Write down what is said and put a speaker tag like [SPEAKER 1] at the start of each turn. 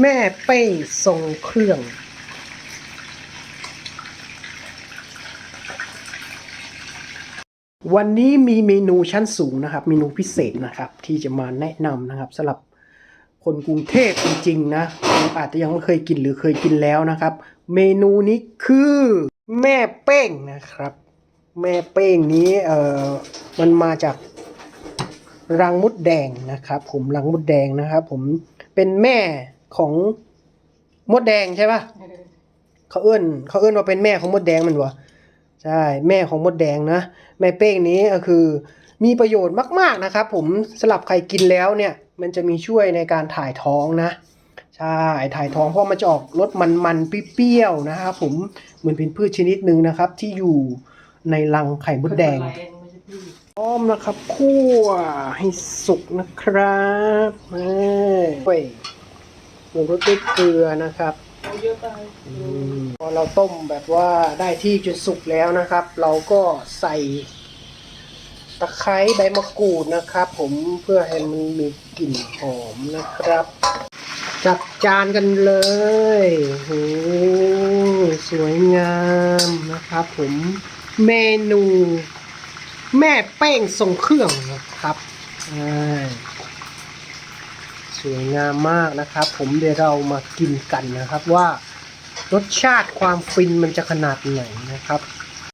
[SPEAKER 1] แม่เป้งทรงเครื่อง วันนี้มีเมนูชั้นสูงนะครับ เมนูพิเศษนะครับ ที่จะมาแนะนำนะครับสำหรับคนกรุงเทพจริงๆนะอาจจะยังไม่เคยกินหรือเคยกินแล้วนะครับ เมนูนี้คือแม่เป้งนะครับ แม่เป้งนี้เอ่อมันมาจากรังมดแดงนะครับ ผมรังมดแดงนะครับ ผมเป็นแม่ ของมดแดงใช่ปะเขาเอื้นเขาเอื้นว่าเป็นแม่ของมดแดงมันวะใช่แม่ของมดแดงนะแม่เป้งนี้ก็คือมีประโยชน์มากๆนะครับ ผมสลับใครกินแล้วเนี่ย มันจะมีช่วยในการถ่ายท้องนะใช่ถ่ายท้องเพราะมันจะออกรสมันๆเปรี้ยวๆนะครับผมเหมือนเป็นพืชชนิดหนึ่งนะครับ ที่อยู่ในรังไข่มดแดงพร้อมนะครับคั่วให้สุกนะครับเอ้ย เว้ยลงรสด้วยเกลือนะครับ
[SPEAKER 2] เยอะไป
[SPEAKER 1] อมพอเราต้มแบบว่าได้ที่จนสุกแล้วนะครับ เราก็ใส่ตะไคร้ใบมะกรูดนะครับ ผมเพื่อให้มันมีกลิ่นหอมนะครับ จัดจานกันเลยโอ้สวยงามนะครับผมเมนูแม่เป้งทรงเครื่องนะครับอ่าส วยงามมากนะครับ ผมเดี๋ยวเรามากินกันนะครับว่ารสชาติความฟินมันจะขนาดไหนนะครับ